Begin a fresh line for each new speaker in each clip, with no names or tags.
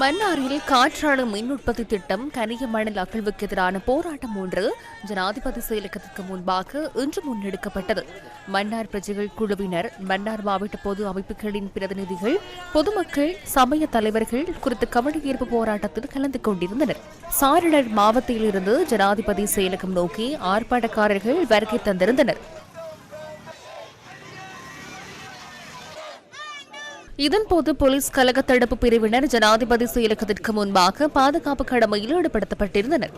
மன்னாரில் காற்றாலை மின் உற்பத்தி திட்டம் கனிய மணல் அகழ்வுக்கு எதிரான போராட்டம் ஒன்று ஜனாதிபதி செயலகத்திற்கு முன்பாக இன்று முன்னெடுக்கப்பட்டது. மன்னார் பிரஜைகள் குழுவினர் மன்னார் மாவட்ட பொது அமைப்புகளின் பிரதிநிதிகள் பொதுமக்கள் சமய தலைவர்கள் குறித்த கவனஈர்ப்பு போராட்டத்தில் கலந்து கொண்டிருந்தனர். சாரணர் மாவட்டத்திலிருந்து ஜனாதிபதி செயலகம் நோக்கி ஆர்ப்பாட்டக்காரர்கள் வருகை தந்திருந்தனர். இதன்போது போலீஸ் கலக தடுப்பு பிரிவினர் ஜனாதிபதி செயலகத்திற்கு முன்பாக பாதுகாப்பு கடமையில் ஈடுபடுத்தப்பட்டிருந்தனர்.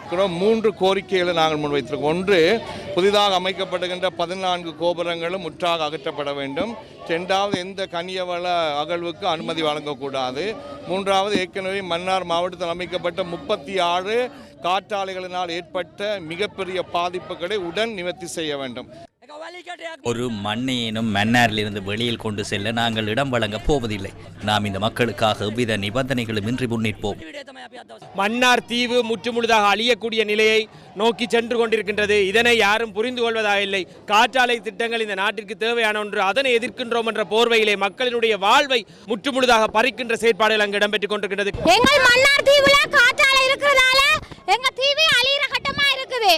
இருக்கிறோம் மூன்று கோரிக்கைகளை நாங்கள் முன்வைத்திருக்கோம். ஒன்று புதிதாக அமைக்கப்படுகின்ற பதினான்கு கோபுரங்களும் முற்றாக அகற்றப்பட வேண்டும். இரண்டாவது எந்த கனியவள அகழ்வுக்கு அனுமதி வழங்கக்கூடாது. மூன்றாவது ஏற்கனவே மன்னார் மாவட்டத்தில் அமைக்கப்பட்ட முப்பத்தி ஆறு காற்றாலைகளினால் ஏற்பட்ட மிகப்பெரிய பாதிப்புகளை உடன் நிவர்த்தி செய்ய வேண்டும்.
ஒரு மண்ணையேனும் மன்னாரிலிருந்து வெளியில் கொண்டு செல்ல நாங்கள் இடம் வழங்கப் போவதில்லை. நாம் இந்த மக்களுக்காக எவ்வித நிபந்தனைகளும் இன்றி முன்னிற்போம்.
மன்னார் தீவு முற்றுமுழுதாக அழியக்கூடிய நிலையை நோக்கி சென்று கொண்டிருக்கின்றது. இதனை யாரும் புரிந்து கொள்வதாக இல்லை. காற்றாலை திட்டங்கள் இந்த நாட்டிற்கு தேவையான ஒன்று. அதனை எதிர்க்கின்றோம் என்ற போர்வையிலே மக்களினுடைய வாழ்வை முற்றுமுழுதாக பறிக்கின்ற செயற்பாடுகள் அங்கு இடம்பெற்றுக் கொண்டிருக்கின்றது.
எங்கள் மன்னார் தீவுல காற்றாலை இருக்கிறதால எங்க தீவு அழியிற கட்டமா இருக்குது.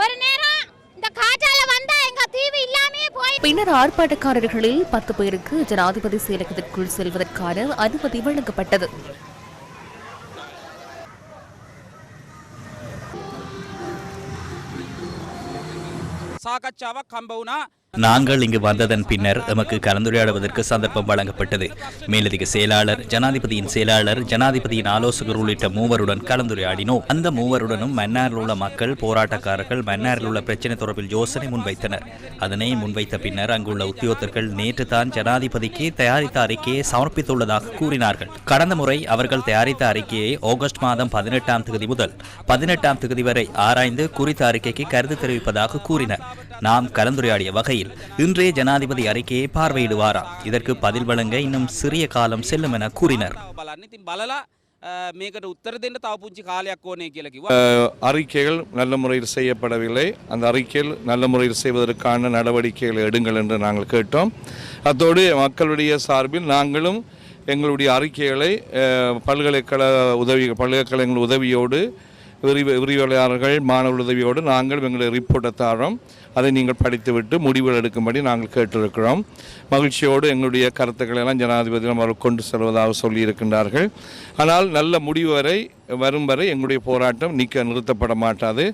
ஒரு நேரம் இந்த காற்றாலை வந்தா எங்க தீவு இல்லாமே போய்
பின்னர் ஆர்ப்பாட்டக்காரர்களில் பத்து பேருக்கு ஜனாதிபதி செயலகத்திற்குள் செல்வதற்கான அனுமதி வழங்கப்பட்டது
සාකච්ඡාවක් හම්බ වුණා
நாங்கள் இங்கு வந்ததன் பின்னர் எமக்கு கலந்துரையாடுவதற்கு சந்தர்ப்பம் வழங்கப்பட்டது. மேலதிக செயலாளர் ஜனாதிபதியின் செயலாளர் ஜனாதிபதியின் ஆலோசகர் உள்ளிட்ட மூவருடன் கலந்துரையாடினோம். அந்த மூவருடனும் மன்னாரில் உள்ள மக்கள் போராட்டக்காரர்கள் மன்னாரில் உள்ள பிரச்சனை தொடர்பில் யோசனை முன்வைத்தனர். அதனை முன்வைத்த பின்னர் அங்குள்ள உத்தியோகத்தர்கள் நேற்று தான் ஜனாதிபதிக்கு தயாரித்த அறிக்கையை சமர்ப்பித்துள்ளதாக கூறினார்கள். கடந்த முறை அவர்கள் தயாரித்த அறிக்கையை ஆகஸ்ட் மாதம் பதினெட்டாம் தேதி முதல் பதினெட்டாம் தேதி வரை ஆராய்ந்து குறித்த அறிக்கைக்கு கருத்து தெரிவிப்பதாக கூறினர். நாம் கலந்துரையாடிய வகை நிலையில் இன்றைய ஜனாதிபதி அறிக்கையை பார்வையிடுவாராம் இதற்கு பதில் வழங்க இன்னும் சிறிய காலம் செல்லும் என கூறினர்.
அறிக்கைகள் நல்ல முறையில் செய்யப்படவில்லை. அந்த அறிக்கையில் நல்ல முறையில் செய்வதற்கான நடவடிக்கைகளை எடுங்கள் என்று நாங்கள் கேட்டோம். அத்தோடு மக்களுடைய சார்பில் நாங்களும் எங்களுடைய அறிக்கைகளை பல்கலைக்கழக உதவி பல்கலைக்கழகங்கள் உதவியோடு விரிவு விரிவுரையாளர்கள் மாணவர் உதவியோடு நாங்கள் எங்களுடைய ரிப்போர்ட்டை தாரோம். அதை நீங்கள் படித்துவிட்டு முடிவுகள் எடுக்கும்படி நாங்கள் கேட்டிருக்கிறோம். மகிழ்ச்சியோடு எங்களுடைய கருத்துக்களை எல்லாம் ஜனாதிபதி அவர்கள் கொண்டு செல்வதாக சொல்லியிருக்கின்றார்கள். ஆனால் நல்ல முடிவு வரை வரும் வரை எங்களுடைய போராட்டம் நீக்க நிறுத்தப்பட மாட்டாது.